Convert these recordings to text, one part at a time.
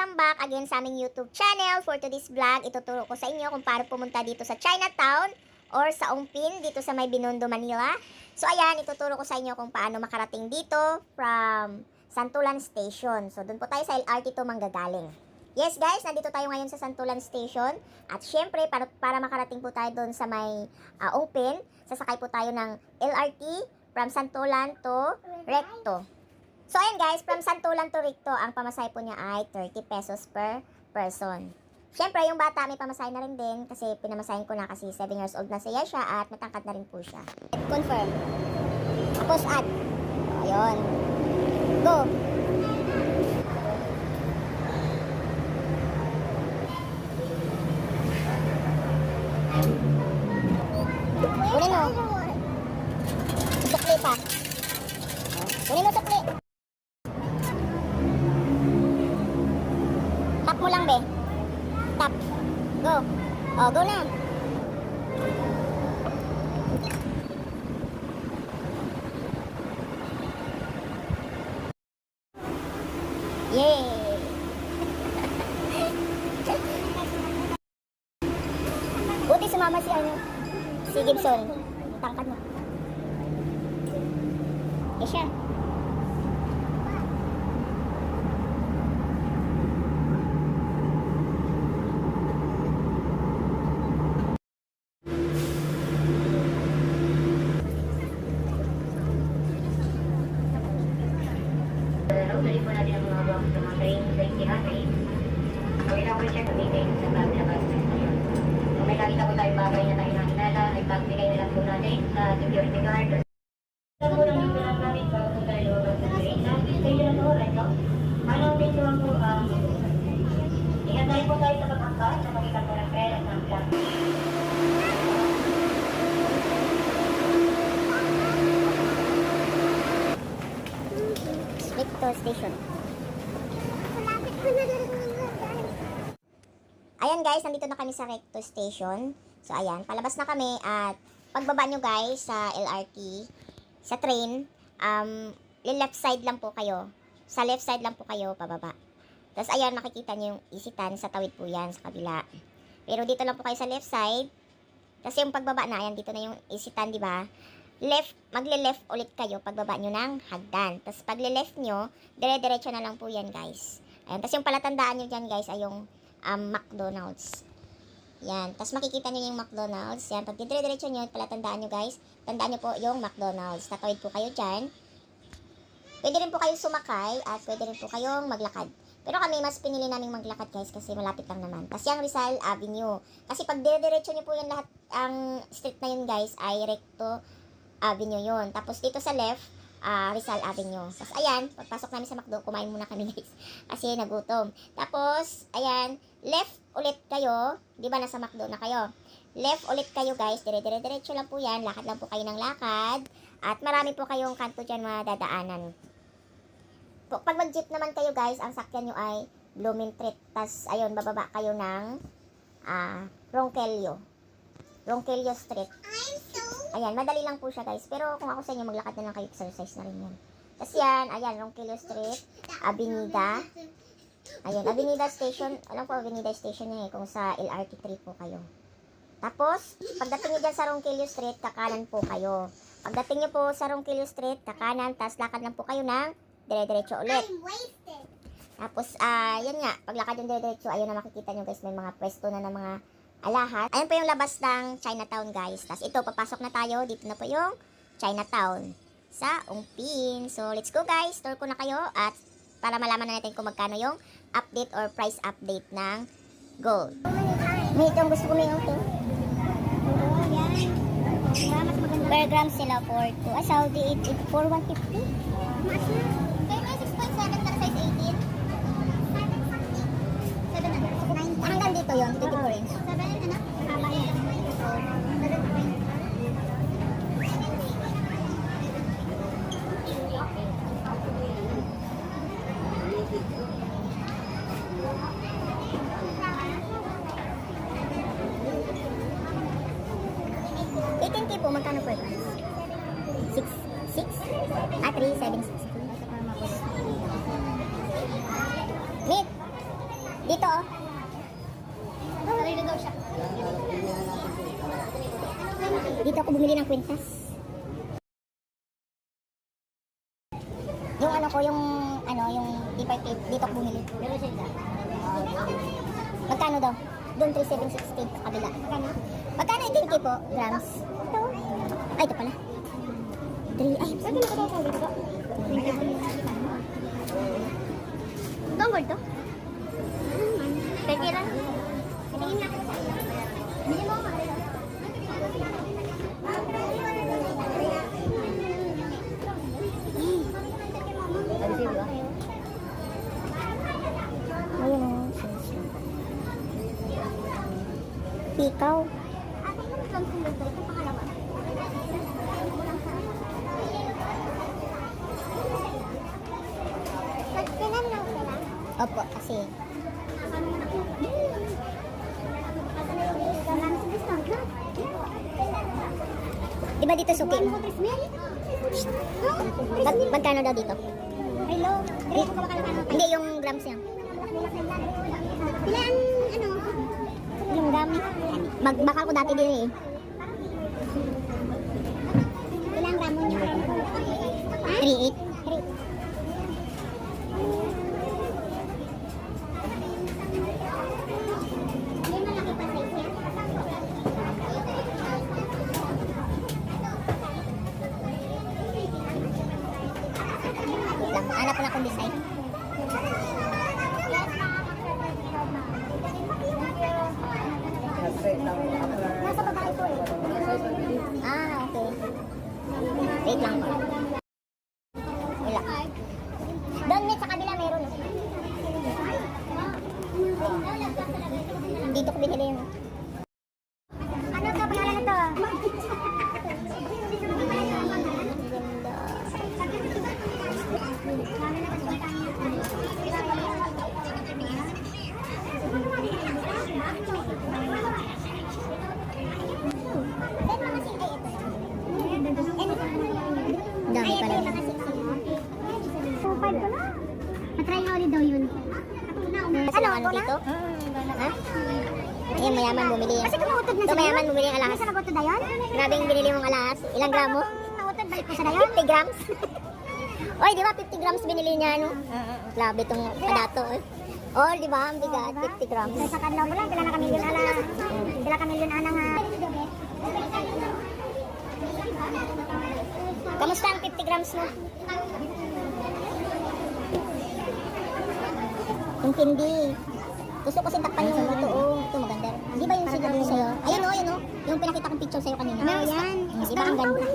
Welcome back again sa aming YouTube channel. For today's vlog, ituturo ko sa inyo kung paano pumunta dito sa Chinatown or sa Ongpin, dito sa May Binondo, Manila. So ayan, ituturo ko sa inyo kung paano makarating dito from Santulan Station. So doon po tayo sa LRT to manggagaling. Yes guys, nandito tayo ngayon sa Santulan Station. At syempre, para, para makarating po tayo doon sa may uh, Ongpin, sasakay po tayo ng LRT from Santulan to Recto. So, ayan guys, from Santulan to Ricto, ang pamasahe po niya ay 30 pesos per person. Siyempre, yung bata may pamasahe na rin din kasi pinamasahin ko na kasi 7 years old na siya siya at matangkad na rin po siya. Confirm. Tapos add. O, Ayun. Go. Kunin mo. Sukli pa. Kunin mo sukli. Oh, go na. Yay! Buti sumama si ano, si Gibson. Tangkad mo. Eh siya. Tuloy po natin ang mga box sa mga train safety hazards. Check meeting sa bag na bag ngayon. Kung may nakita po tayo bagay na tayo nakilala, ay pagbigay na lang po natin sa security guard. Ito po lang yung bilang namin bago po tayo lumabas sa train. Stay lang po, right now. Ano din po po, um, ingat po tayo sa pag-angkas sa po ng trail at ng Station. Guys, nandito na kami sa Recto Station. So ayan, palabas na kami at pagbaba nyo guys sa LRT, sa train, um, left side lang po kayo. Sa left side lang po kayo pababa. Tapos ayan, makikita nyo yung isitan sa tawid po yan sa kabila. Pero dito lang po kayo sa left side. Kasi yung pagbaba na, ayan, dito na yung isitan, di ba? left, magle-left ulit kayo pagbaba nyo ng hagdan. Tapos pagle-left nyo, dire-diretso na lang po yan guys. Ayan, tapos yung palatandaan nyo dyan guys ay yung um, McDonald's. Yan, tapos makikita nyo yung McDonald's. Yan, pag dire-diretso nyo, palatandaan nyo guys, tandaan nyo po yung McDonald's. Tatawid po kayo dyan. Pwede rin po kayong sumakay at pwede rin po kayong maglakad. Pero kami, mas pinili namin maglakad guys kasi malapit lang naman. Tapos yung Rizal Avenue. Kasi pag dire-diretso nyo po yan lahat, ang street na yun guys ay recto Avenue yun. Tapos dito sa left, ah, Rizal Avenue. Tapos ayan, pagpasok namin sa McDo, kumain muna kami guys. Kasi nagutom. Tapos, ayan, left ulit kayo. Di ba nasa McDo na kayo? Left ulit kayo guys. Dire-dire-diretso lang po yan. Lakad lang po kayo ng lakad. At marami po kayong kanto dyan madadaanan. Pag mag-jeep naman kayo guys, ang sakyan nyo ay Blumentritt. Tapos, ayun, bababa kayo ng ah, Ronquillo. Ronquillo Street. Ayan, madali lang po siya guys. Pero kung ako sa inyo, maglakad na lang kayo, exercise na rin yan. Tapos yan, ayan, Ronquillo Street, Avenida. Ayan, Avenida Station. Alam ko, Avenida Station yan eh, kung sa LRT 3 po kayo. Tapos, pagdating nyo dyan sa Ronquillo Street, kakanan po kayo. Pagdating nyo po sa Ronquillo Street, kakanan, tapos lakad lang po kayo ng dire-diretso ulit. Tapos, ah, yan nga, paglakad yung dire-diretso, ayun na makikita nyo guys, may mga pwesto na ng mga alahat. Ayan po yung labas ng Chinatown guys. Tapos ito, papasok na tayo. Dito na po yung Chinatown sa Ungpin. So, let's go guys. Tour ko na kayo at para malaman na natin kung magkano yung update or price update ng gold. May itong gusto ko may auto. Per gram sila for 2. Ah, Saudi 8, for 150. Mas na. Dito yun, dito po rin. 7 ano? Haba yan. Po, magkano ito? Six? Six? Ah, three, seven, six. Meet! Dito, oh. Ako bumili ng kwintas. Yung ano ko, yung ano, yung deeper tape, dito ako bumili. Magkano daw? Doon 3760 sa kabila. Magkano? Magkano yung 10k po? Grams? Ito. Ay, ito pala. 3, ay, sabi na ko daw dito. Ito ang gold to? Pwede lang. Tingin na ako sa iyo. Bili mo ako. Ayun o. Pikaw. Opo, kasi Di ba dito suki mo? Mag magkano daw dito? Hello. Hindi, yung grams niya. Ilan, ano? Langgam. Bag bakal ko dati din eh. Ilang gramo niyo? 3.8. 3. Ano, ano dito? Ha? Ayun, mayaman bumili. Kasi kumutod na Ito, mayaman bumili ng alahas. Nasa nagutod na yun? Grabe yung binili mong alahas. Ilang gramo? Nakutod balik ko sa dayon? 50 grams. Oy, di ba 50 grams binili niya, no? Grabe itong padato, eh. Oh, di ba? Ang bigat, 50 grams. Sa kanlaw mo lang, pila na kami yun ala. Pila kami yun ana nga. Kamusta ang 50 grams mo? Yung hindi. Gusto ko sintakpan yung ito, oh. Ito maganda. Di ba yung ko sa'yo? Ayun, oh, ayun, oh. Yung pinakita kong picture sa'yo kanina. Oh, yan. Mm, Di ba ang ganda?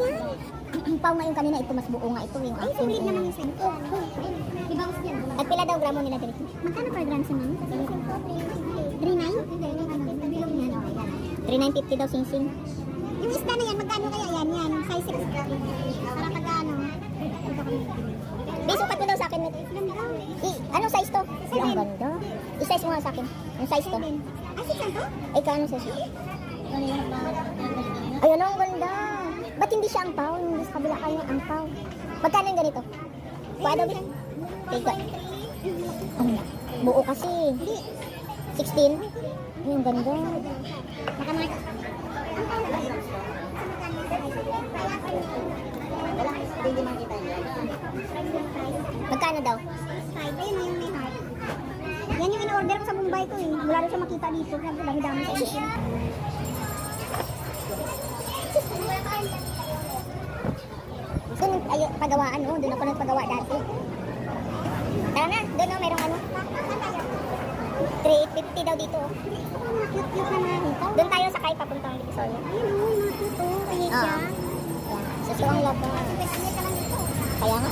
Ang pau nga yung kanina, ito mas buo nga ito. Yung Ay, sulit naman yung sa'yo. Oh, oh. Ibangus yan. At pila daw gramo nila ganito? Magkano per gram si ma'am? 3.9? Bilog niyan, oh, yan. 3950 daw sing-sing. Yung isda na yan, magkano kaya yan? Yan, size 6. Para pag ano. Di, sukat mo daw sa akin. I, anong size to? Ang ganda. I-size mo nga sa akin. Ang size to. Ah, 6 to? Ay, kano size? Ayun, ang ganda. Ba't hindi siya ang pau? Hindi sa kabila kayo ang pau. Magkano yung ganito? Paano ba? Tiga. Ano na? Buo kasi. 16? Ay, ang ganda. Baka mga... Magkano daw? Ayun yung may heart. Yan yung in-order ko sa Mumbai ko eh. Wala rin siya makita dito. Kaya dami-dami sa akin. Doon, ay, pagawaan, oh. Doon ako nagpagawa dati. Tara na, doon, oh, merong ano. 350 daw dito, oh. Doon tayo sakay papuntang Divisoria. Ayun o, mga cute o. Kaya siya. Yan. Susuwang dito. Kaya nga.